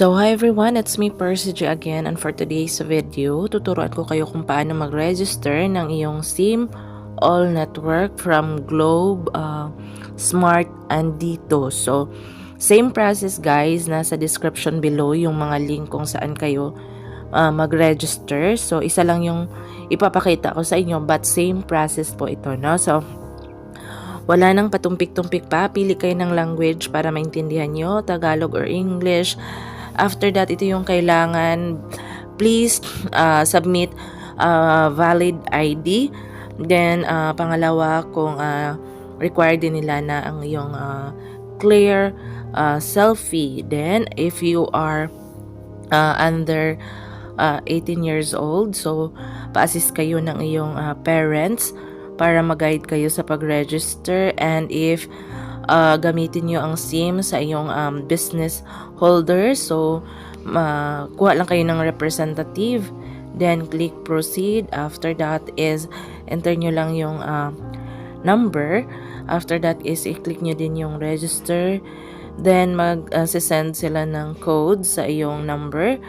So hi everyone, it's me Percy G again and for today's video, tuturuan ko kayo kung paano mag-register ng iyong SIM All Network from Globe, uh, Smart, and Dito. So, same process guys, nasa description below yung mga link kung saan kayo uh, mag-register. So, isa lang yung ipapakita ko sa inyo but same process po ito, no? So, wala nang patumpik-tumpik pa. Pili kayo ng language para maintindihan nyo, Tagalog or English. After that, ito yung kailangan. Please uh, submit uh, valid ID. Then, uh, pangalawa, kung uh, required din nila na ang iyong uh, clear uh, selfie. Then, if you are uh, under uh, 18 years old, so pa-assist kayo ng iyong uh, parents para mag-guide kayo sa pag-register and if uh, gamitin nyo ang SIM sa iyong um, business holder. So, uh, kuha lang kayo ng representative. Then, click proceed. After that is, enter nyo lang yung uh, number. After that is, i-click nyo din yung register. Then, mag-send uh, sila ng code sa iyong number.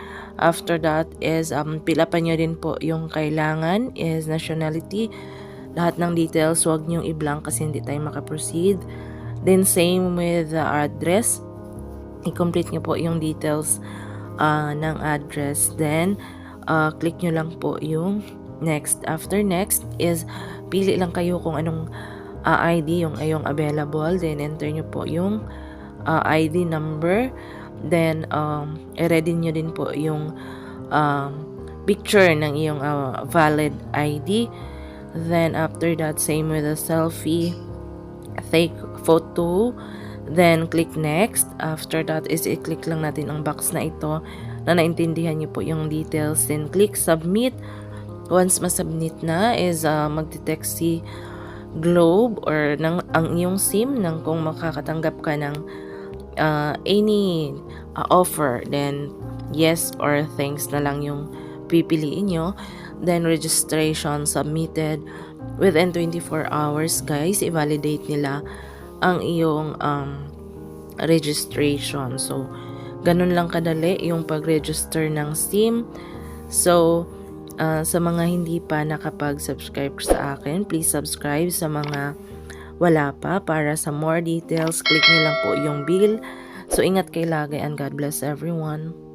After that is, um, pila pa nyo din po yung kailangan is nationality. Lahat ng details, huwag nyo i-blank kasi hindi tayo makaproceed. Then same with the address. I-complete nyo po yung details uh, ng address. Then uh, click nyo lang po yung next. After next is pili lang kayo kung anong uh, ID yung ayong available. Then enter nyo po yung uh, ID number. Then um, i-ready nyo din po yung um, picture ng iyong uh, valid ID. Then after that, same with the selfie take photo, then click next. After that is i-click lang natin ang box na ito na naintindihan niyo po yung details. Then click submit. Once masubmit na is uh, magte-text si Globe or ng, ang iyong SIM ng kung makakatanggap ka ng uh, any uh, offer. Then yes or thanks na lang yung pipiliin nyo. Then registration submitted within 24 hours guys i-validate nila ang iyong um, registration. So ganun lang kadali yung pag-register ng SIM. So uh, sa mga hindi pa nakapag-subscribe sa akin please subscribe. Sa mga wala pa para sa more details click nyo lang po yung bill. So ingat kayo lagi and God bless everyone